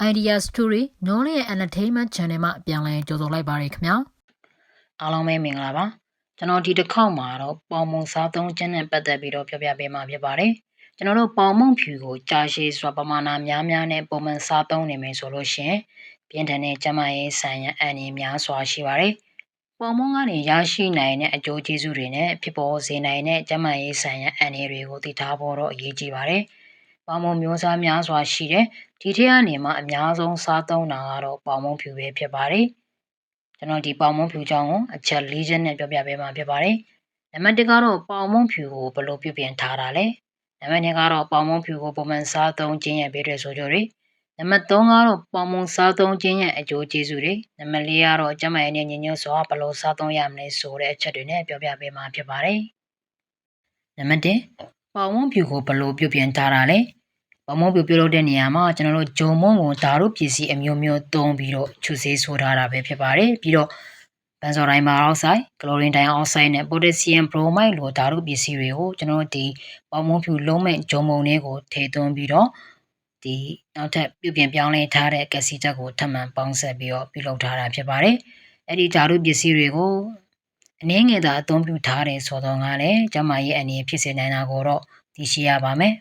Idea Story Knowledge and Entertainment Channel မှာပြန်လည်ကြိုဆိုလိုက်ပါရခင်ဗျာအားလုံးပဲမင်္ဂလာပါကျွန်တော်ဒီတစ်ခေါက်မှာတော့ပေါင်မုံစားသုံးခြင်းနဲ့ပတ်သက်ပြီးတော့ပြောပြပေးမှာဖြစ်ပါတယ်ကျွန်တော်တို့ပေါင်မုံဖြူကိုကြာရှည်စွာပမာဏများများနဲ့ပုံမှန်စားသုံးနေမယ်ဆိုလို့ရှိရင်ပြင်းထန်တဲ့ကျန်းမာရေးဆိုင်ရာအန္တရာယ်များစွာရှိပါတယ်ပေါင်မုံကနေရရှိနိုင်တဲ့အကျိုးကျေးဇူးတွေနဲ့ဖြစ်ပေါ်စေနိုင်တဲ့ကျန်းမာရေးဆိုင်ရာအန္တရာယ်တွေကိုသိထားဖို့တော့အရေးကြီးပါတယ် ပေါင်မုံမျိုးစားများစွာရှိတဲ့ဒီထက်ကနေမှအများဆုံးစားသုံးတာကတော့ပေါင်မုံဖြူပဲဖြစ်ပါတယ်ကျွန်တော်ဒီပေါင်မုံဖြူချောင်းကိုအချက်၄ချက်နဲ့ပြောပြပေးမှာဖြစ်ပါတယ်နံပါတ်1ကတော့ပေါင်မုံဖြူကိုဘယ်လိုပြုပြင်ထားတာလဲနံပါတ်2ကတော့ပေါင်မုံဖြူကိုပုံမှန်စားသုံးခြင်းရဲ့ဘေးတွေဆိုကြတွေနံပါတ်3ကတော့ပေါင်မုံစားသုံးခြင်းရဲ့အကျိုးကျေးဇူးတွေနံပါတ်4ကတော့ကျန်းမာရေးနဲ့ညီညွတ်စွာဘယ်လိုစားသုံးရမလဲဆိုတဲ့အချက်တွေနဲ့ပြောပြပေးမှာဖြစ်ပါတယ်နံပါတ်1ပေါင်မုံဖြူကိုဘယ်လိုပြုပြင်ထားတာလဲ ပမုံပြပြုလုပ်တဲ့နေရာမှာကျွန်တော်တို့ဂျုံမုံကိုဓာတ်ရုပ်ပစ္စည်းအမျိုးမျိုးသုံးပြီးတော့ချူစေးဆိုထားတာပဲဖြစ်ပါတယ်ပြီးတော့ဘန်ဇော်ဒိုင်မာအောက်ဆိုက်ကလိုရင်ဒိုင်အောက်ဆိုက်နဲ့ပိုတက်ဆီယမ်ဘရိုမိုက်လိုဓာတ်ရုပ်ပစ္စည်းတွေကိုကျွန်တော်တို့ဒီပမုံဖြူလုံးမဲ့ဂျုံမုံတွေကိုထည့်သွင်းပြီးတော့ဒီနောက်ထပ်ပြုပြင်ပြောင်းလဲထားတဲ့ကက်စီတက်ကိုထပ်မံပေါင်းဆက်ပြီးတော့ပြုလုပ်ထားတာဖြစ်ပါတယ်အဲ့ဒီဓာတ်ရုပ်ပစ္စည်းတွေကိုအနည်းငယ်သာအသုံးပြုထားတယ်ဆိုတော့ကလည်းကျမရဲ့အနေဖြစ်စေနိုင်တာကိုတော့သိရှိရပါမယ်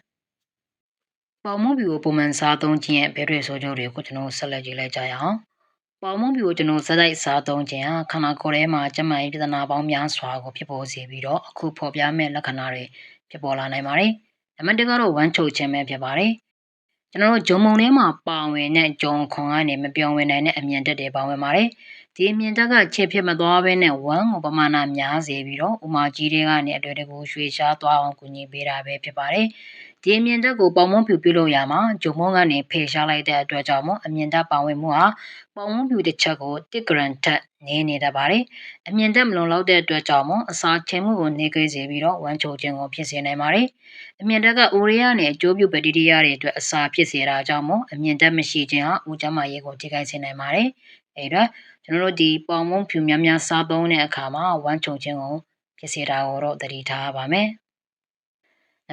ပေါမုံဖြူကိုပုံမှန်စားသုံးခြင်းရဲ့ဘယ်တွေဆိုကြတွေကိုကျွန်တော်ဆက်လက်ကြည့်လိုက်ကြရအောင်။ပေါမုံဖြူကိုကျွန်တော်ဇက်တိုက်စားသုံးခြင်းဟာခန္ဓာကိုယ်ထဲမှာကျန်းမာရေးပြဿနာပေါင်းများစွာကိုဖြစ်ပေါ်စေပြီးတော့အခုဖော်ပြမဲ့လက္ခဏာတွေဖြစ်ပေါ်လာနိုင်ပါတယ်။နံပါတ်1ကတော့ဝမ်းချုပ်ခြင်းပဲဖြစ်ပါတယ်။ကျွန်တော်တို့ဂျုံမုံထဲမှာပါဝင်တဲ့ဂျုံခွန်ကနေမပြောင်းဝင်နိုင်တဲ့အမြင်တက်တွေပါဝင်ပါတယ်။ဒီအမြင်တက်ကခြေဖြစ်မသွားဘဲနဲ့ဝမ်းကိုပမာဏများစေပြီးတော့ဥမာကြီးတွေကနေအတွေ့အကြုံရွှေရှားသွားအောင်ကူညီပေးတာပဲဖြစ်ပါတယ်။ ဒီအမြင်တက်ကိုပေါင်မုံဖြူပြုလုပ်ရမှာဂျုံမုံကနေဖေရှားလိုက်တဲ့အတွက်ကြောင့်မို့အမြင်တက်ပါဝင်မှုဟာပေါင်မုံဖြူတစ်ချက်ကို1ဂရမ်ထက်နေနေတတ်ပါတယ်။အမြင်တက်မလုံလောက်တဲ့အတွက်ကြောင့်မို့အစာချင်းမှုကိုနေကြစေပြီးတော့ဝမ်းချိုခြင်းကိုဖြစ်စေနိုင်ပါတယ်။အမြင်တက်ကအိုရီးယားနဲ့အကျိုးပြုဘက်တီးရီးယားတွေအတွက်အစာဖြစ်စေတာကြောင့်မို့အမြင်တက်မရှိခြင်းဟာဦးကျန်းမာရေးကိုထိခိုက်စေနိုင်ပါတယ်။အဲဒါကျွန်တော်တို့ဒီပေါင်မုံဖြူများများစားသုံးတဲ့အခါမှာဝမ်းချိုခြင်းကိုဖြစ်စေတာကိုတော့သတိထားပါမယ်။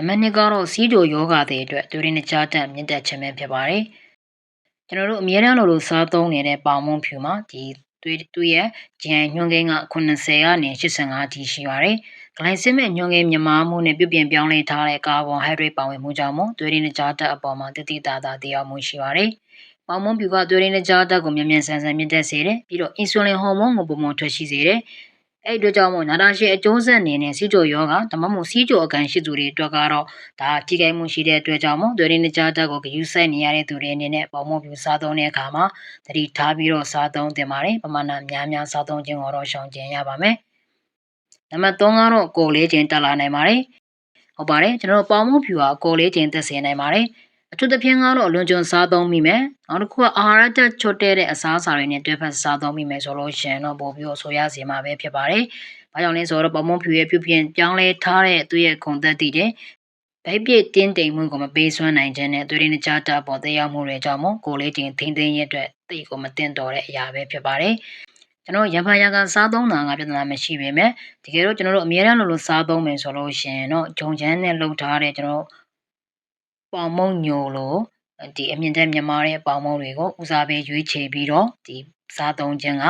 နံပါတ်2ကတော့စီးကြိုယောဂတဲ့အတွက်ဒူရင်ကြားတက်မြင့်တက်ခြင်းပဲဖြစ်ပါတယ်ကျွန်တော်တို့အများအားလို့လို့စားသုံးနေတဲ့ပေါင်မုံဖြူမှာဒီသူသူရဲ့ဂျန်ညွှန်းကိန်းက80ကနေ85အထိရှိပါတယ်ဂလိုင်ဆစ်မဲ့ညွှန်းကိန်းမြမာမှုနဲ့ပြုပြင်ပြောင်းလဲထားတဲ့ကာဗွန်ဟိုက်ဒရိတ်ပါဝင်မှုကြောင့်မို့သွေးရင်းကြားတက်အပေါ်မှာတတိတာတာတရားမှုရှိပါတယ်ပေါင်မုံဖြူကသွေးရင်းကြားတက်ကိုမြန်မြန်ဆန်ဆန်မြင့်တက်စေတယ်ပြီးတော့အင်ဆူလင်ဟော်မုန်းကိုပုံမှန်ထွက်ရှိစေတယ် အဲ့အတွက်ကြောင့်မို့နာတာရှည်အကျိုးဆက်အနေနဲ့စီးကြောယောဂဒါမှမဟုတ်စီးကြောအကန်ရှိသူတွေအတွက်ကတော့ဒါထိခိုက်မှုရှိတဲ့အတွက်ကြောင့်မို့ဒွေရင်းကြားတက်ကိုဂယူဆိုင်နေရတဲ့သူတွေအနေနဲ့ပုံမှုပြစားသုံးတဲ့အခါမှာသတိထားပြီးတော့စားသုံးသင့်ပါတယ်ပမာဏများများစားသုံးခြင်းကိုတော့ရှောင်ကျဉ်ရပါမယ်နံပါတ်3ကတော့ကိုယ်လေးချင်းတက်လာနိုင်ပါတယ်ဟုတ်ပါတယ်ကျွန်တော်ပေါင်မှုဖြူဟာကိုယ်လေးချင်းတက်စေနိုင်ပါတယ် အထူးသဖြင့်ကတော့အလွန်ကျွံစားသုံးမိမယ်နောက်တစ်ခုကအာဟာရတက်ချွတ်တဲ့အစားအစာတွေနဲ့တွဲဖက်စားသုံးမိမယ်ဆိုလို့ရှင်တော့ပို့ပြီးတော့ဆိုရစီမှာပဲဖြစ်ပါတယ်။ဘာကြောင့်လဲဆိုတော့ပမုံဖြူရဲ့ပြုပြင်ပြောင်းလဲထားတဲ့သူ့ရဲ့ခုံသက်တည်တဲ့ဗိုက်ပြည့်တင်းတိမ်မှုကိုမပေးစွမ်းနိုင်ခြင်းနဲ့သွေးရင်းကြတာပေါ်သက်ရောက်မှုတွေကြောင့်မို့ကိုလေးတင်ထိမ့်သိမ်းရဲ့အတွက်တိတ်ကိုမတင်တော်တဲ့အရာပဲဖြစ်ပါတယ်။ကျွန်တော်ရံဖန်ရံကန်စားသုံးတာကပြဿနာမရှိပေမဲ့တကယ်တော့ကျွန်တော်တို့အများအားလို့လို့စားသုံးမယ်ဆိုလို့ရှင်တော့ဂျုံချမ်းနဲ့လှုပ်ထားတဲ့ကျွန်တော် ပေါင်မုံညိုလိုဒီအမြင့်တက်မြန်မာတဲ့ပေါင်မုံတွေကိုဦးစားပေးရွေးချယ်ပြီးတော့ဒီစားသုံးခြင်းက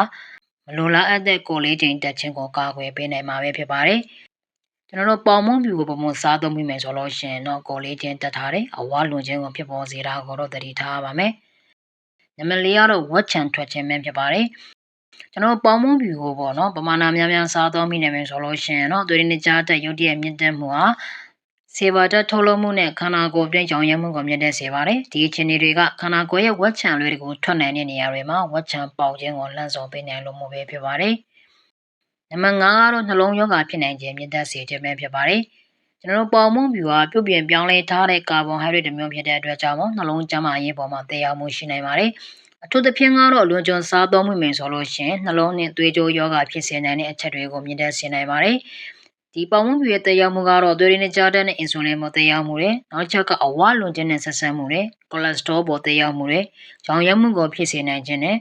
မလိုလားအပ်တဲ့ကိုလေးချိန်တက်ခြင်းကိုကာကွယ်ပေးနိုင်မှာပဲဖြစ်ပါတယ်ကျွန်တော်တို့ပေါင်မုံဖြူကိုပုံမှန်စားသုံးပြီးမယ်ဆိုလို့ရှိရင်တော့ကိုလေးချင်းတက်ထားတယ်အဝါလွန်ခြင်းကိုဖြစ်ပေါ်စေတာကိုတော့သတိထားပါမယ်နံပါတ်၄ကတော့ဝက်ချန်ထွက်ခြင်းပဲဖြစ်ပါတယ်ကျွန်တော်ပေါင်မုံဖြူကိုပေါ့နော်ပမာဏများများစားသုံးမိနေမယ်ဆိုလို့ရှိရင်တော့သွေးရင်းကြားတက်ရုတ်တရက်မြင့်တက်မှုဟာ ဆေဘာဓာတ်ထုတ်လုပ်မှုနဲ့ခန္ဓာကိုယ်အတွင်းကြောင်ရမှုကိုမြင့်တက်စေပါတယ်။ဒီအခြေအနေတွေကခန္ဓာကိုယ်ရဲ့ဝက်ချံတွေကိုထွက်နိုင်တဲ့နေရာတွေမှာဝက်ချံပေါက်ခြင်းကိုလှမ်းဆောင်ပေးနိုင်လို့မှုပဲဖြစ်ပါတယ်။နံပါတ်5ကတော့နှလုံးရောဂါဖြစ်နိုင်ခြင်းမြင့်တက်စေခြင်းပဲဖြစ်ပါတယ်။ကျွန်တော်တို့ပေါင်မုံဖြူဟာပြုပြင်ပြောင်းလဲထားတဲ့ကာဗွန်ဟိုက်ဒရိတ်တစ်မျိုးဖြစ်တဲ့အတွက်ကြောင့်နှလုံးကျန်းမာရေးပေါ်မှာတည်ရောက်မှုရှိနိုင်ပါတယ်။အထူးသဖြင့်ကတော့လွန်ကျွံစားသုံးမှုမယ်ဆိုလို့ရှိရင်နှလုံးနဲ့သွေးကြိုးယောဂဖြစ်စေနိုင်တဲ့အချက်တွေကိုမြင့်တက်စေနိုင်ပါတယ်။ ဒီပေါင်မုံဖြူရဲ့တက်ရောက်မှုကတော့သွေးရင်းကြားတဲ့နဲ့အင်ဆူလင်ပေါ်တက်ရောက်မှုတွေနောက်ချက်ကအဝလွန်ခြင်းနဲ့ဆက်ဆက်မှုတွေကိုလက်စထရောပေါ်တက်ရောက်မှုတွေကြောင်ရက်မှုကိုဖြစ်စေနိုင်ခြင်းနဲ့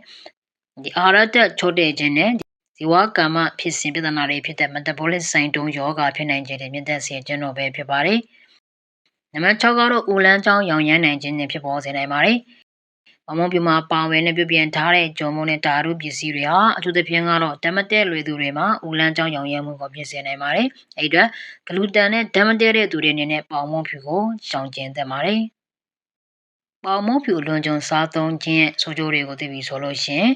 ဒီအာဟာရတက်ချို့တဲ့ခြင်းနဲ့ဇီဝကမ္မဖြစ်စဉ်ပြဿနာတွေဖြစ်တဲ့ metabolic syndrome ယောဂဖြစ်နိုင်ခြင်းတွေမြင့်တက်စေခြင်းတို့ပဲဖြစ်ပါတယ်။နံပါတ်6ကတော့ဦးလန်းချောင်းရောင်ရမ်းနိုင်ခြင်းတွေဖြစ်ပေါ်စေနိုင်ပါတယ် ပေါင်မုံဖြူမှာပါဝင်တဲ့ပြုပြင်ထားတဲ့ဂျုံမုံနဲ့ဓာတုပစ္စည်းတွေဟာအထူးသဖြင့်ကတော့ဓာတ်မတည့်လွေသူတွေမှာဦးလန်းကြောင်းရောင်ရဲမှုကိုပြင်ဆင်နိုင်ပါတယ်အဲ့ဒီအတွက်ဂလူတန်နဲ့ဓာတ်မတည့်တဲ့သူတွေအနေနဲ့ပေါင်မုံဖြူကိုရှောင်ကျဉ်သင့်ပါတယ်ပေါင်မုံဖြူအလွန်ကျွံစားသုံးခြင်းရဲ့ဆိုးကျိုးတွေကိုသိပြီဆိုလို့ရှိရင်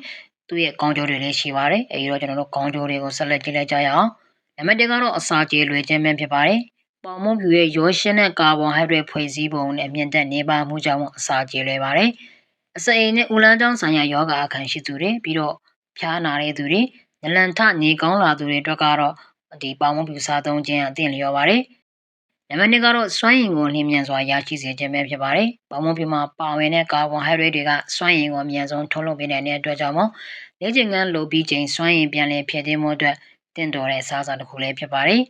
သူ့ရဲ့ကောင်းကျိုးတွေလည်းရှိပါတယ်အဲဒီတော့ကျွန်တော်တို့ကောင်းကျိုးတွေကိုဆက်လက်ကြည့်လိုက်ကြရအောင်နံပါတ်1ကတော့အစာကြေလွယ်ခြင်းပဲဖြစ်ပါတယ်ပေါင်မုံဖြူရဲ့ရောရှင်းတဲ့ကာဗွန်ဟိုက်ဒရက်ဖွဲ့စည်းပုံနဲ့မြင့်တက်နေပါမှုကြောင့်အစာကြေလွယ်ပါတယ် အစိမ်နဲ့ဦးလန်းချောင်းဆိုင်ရာယောဂအခမ်းရှိသူတွေပြီးတော့ဖျားနာတဲ့သူတွေနလန်ထနေကောင်းလာသူတွေအတွက်ကတော့ဒီပေါင်မုံဖြူစားသုံးခြင်းအသင့်လျော်ပါတယ်နံပါတ်2ကတော့စွမ်းရည်ကိုလျင်မြန်စွာရရှိစေခြင်းပဲဖြစ်ပါတယ်။ပေါင်မုံပြမှာပါဝင်တဲ့ကာဗွန်ဟိုက်ဒရိတ်တွေကစွမ်းရည်ကိုအမြန်ဆုံးထုတ်လုပ်ပေးနိုင်တဲ့အတွက်ကြောင့်မို့လေ့ကျင့်ခန်းလုပ်ပြီးချိန်စွမ်းရည်ပြန်လည်ဖြည့်တင်းမှုအတွက်တင့်တော်တဲ့အစားအစာတစ်ခုလည်းဖြစ်ပါတယ်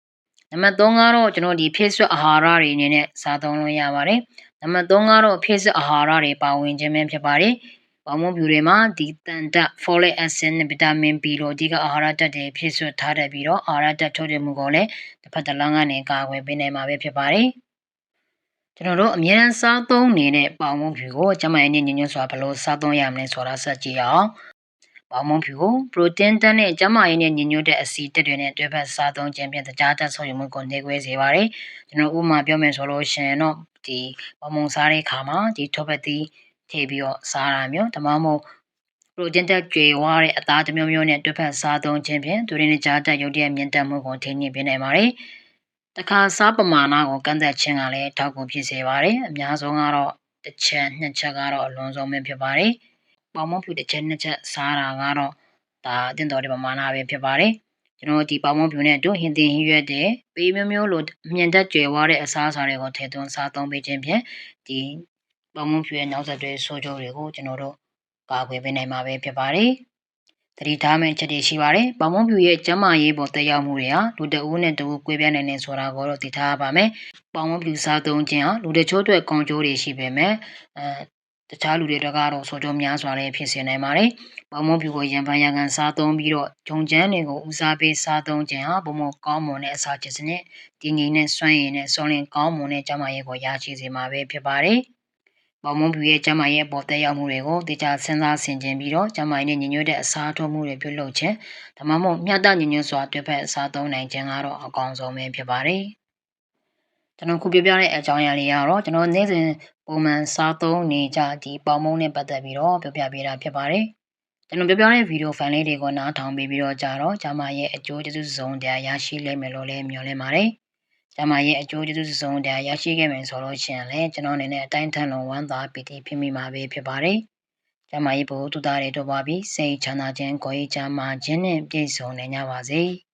။နံပါတ်3ကတော့ကျွန်တော်ဒီဖြည့်ဆွတ်အာဟာရတွေအနေနဲ့စားသုံးလို့ရပါတယ်။ နံပါတ်3ကတော့ဖြည့်ဆွတ်အာဟာရတွေပါဝင်ခြင်းပဲဖြစ်ပါတယ်။ပေါင်မုံပြူတွေမှာဒီတန်တက် folic acid နဲ့ဗီတာမင် B လိုအဓိကအာဟာရဓာတ်တွေဖြည့်ဆွတ်ထားတဲ့ပြီးတော့အာဟာရဓာတ်ထုတ်တဲ့မှုကိုလည်းတစ်ဖက်တစ်လမ်းကနေကာကွယ်ပေးနိုင်မှာပဲဖြစ်ပါတယ်။ကျွန်တော်တို့အမြဲတမ်းစားသုံးနေတဲ့ပေါင်မုံဖြူကိုကျမရဲ့ညညညွတ်စွာဘယ်လိုစားသုံးရမလဲဆိုတာဆက်ကြည့်အောင်။ပေါင်မုံဖြူကိုပရိုတင်းတန်နဲ့ကျမရဲ့ညညွတ်တဲ့အဆီတက်တွေနဲ့တွဲဖက်စားသုံးခြင်းဖြင့်တကြားတက်ဆုံးရမှုကိုနှေးကွဲစေပါတယ်။ကျွန်တော်ဥပမာပြောမယ်ဆိုလို့ရှိရင်တော့ ဒီပေါင်မုံစားတဲ့အခါမှာဒီထောပတ်သီးထည့်ပြီးတော့စားတာမျိုးဒါမှမဟုတ်ပရိုတင်းတက်ကျွေဝါတဲ့အသားတစ်မျိုးမျိုးနဲ့တွဲဖက်စားသုံးခြင်းဖြင့်သူရင်းကြားတက်ရုပ်တရက်မြင့်တက်မှုကိုထိန်းညှိပေးနိုင်ပါတယ်။တခါစားပမာဏကိုကန့်သက်ခြင်းကလည်းထောက်ကူဖြစ်စေပါတယ်။အများဆုံးကတော့တစ်ချက်နှစ်ချက်ကတော့အလွန်ဆုံးပဲဖြစ်ပါတယ်။ပေါင်မုံဖြူတစ်ချက်နှစ်ချက်စားတာကတော့ဒါအတင်တော်တဲ့ပမာဏပဲဖြစ်ပါတယ်။ ကျွန်တော်ဒီပေါင်မုံဖြူနဲ့တို့ဟင်တင်ဟင်းရွက်တဲ့ပေးမျိုးမျိုးလိုအမြင့်တက်ကျွယ်ဝတဲ့အစားအစာတွေကိုထည့်သွင်းစားသုံးပေးခြင်းဖြင့်ဒီပေါင်မုံဖြူရဲ့နောက်ဆက်တွဲဆိုးကျိုးတွေကိုကျွန်တော်တို့ကာကွယ်ပေးနိုင်မှာပဲဖြစ်ပါတယ်။သတိထားမယ့်ချက်တွေရှိပါတယ်။ပေါင်မုံဖြူရဲ့ကျန်းမာရေးပေါ်တက်ရောက်မှုတွေဟာလူတအူးနဲ့တအူးကွဲပြားနိုင်နေဆိုတာကိုတော့သိထားရပါမယ်။ပေါင်မုံဖြူစားသုံးခြင်းဟာလူတချို့အတွက်ကောင်းကျိုးတွေရှိပေမဲ့အဲ တခြားလူတွေတော့ကတော့ဆိုကြများစွာလည်းဖြစ်စေနိုင်ပါတယ်။ပေါင်မုံဖြူကိုရံပန်းရံကန်စားသုံးပြီးတော့ဂျုံချမ်းတွေကိုဦးစားပေးစားသုံးခြင်းဟာဘုံမကောင်းမွန်တဲ့အစာချစ်စနစ်တည်ငြိမ်တဲ့စွမ်းရည်နဲ့စုံလင်ကောင်းမွန်တဲ့ကျန်းမာရေးကိုရရှိစေမှာပဲဖြစ်ပါတယ်။ပေါမုံဖြူရဲ့ကျမရဲ့ပေါ်သက်ရောက်မှုတွေကိုတေချာစဉ်းစားဆင်ခြင်ပြီးတော့ကျမရဲ့ညညွတ်တဲ့အစားထိုးမှုတွေပြုလုပ်ခြင်းဒါမှမဟုတ်မျှတညညွတ်စွာတွေ့ဖက်အစားသုံးနိုင်ခြင်းကတော့အကောင်းဆုံးပဲဖြစ်ပါတယ်။ကျွန်တော်ခုပြပြတဲ့အကြောင်းအရာလေးကတော့ကျွန်တော်နေ့စဉ် ပုံမှန်စားသုံးနေကြဒီပေါမုံနဲ့ပတ်သက်ပြီးတော့ပြပြပေးတာဖြစ်ပါတယ်။ကျွန်တော်ပြပြတဲ့ဗီဒီယိုဖိုင်လေးတွေကိုနားထောင်ပြီးပြီးတော့ကြတော့ကျမရဲ့အကျိုးကျေးဇူးစုံတရားရရှိလိမ့်မယ်လို့လည်းမျှော်လင့်ပါတယ်။ကျမရဲ့အကျိုးကျေးဇူးစုံတရားရရှိခဲ့မယ်ဆိုလို့ရှိရင်လည်းကျွန်တော်အနေနဲ့အတိုင်းထန်လုံးဝမ်းသာပီတိဖြစ်မိမှာပဲဖြစ်ပါတယ်။ကျမရဲ့ဘုသူသားတွေတို့ပါပြီးစိတ်ချမ်းသာခြင်းကိုယ်ရေးချမ်းသာခြင်းနဲ့ပြည့်စုံနေကြပါစေ။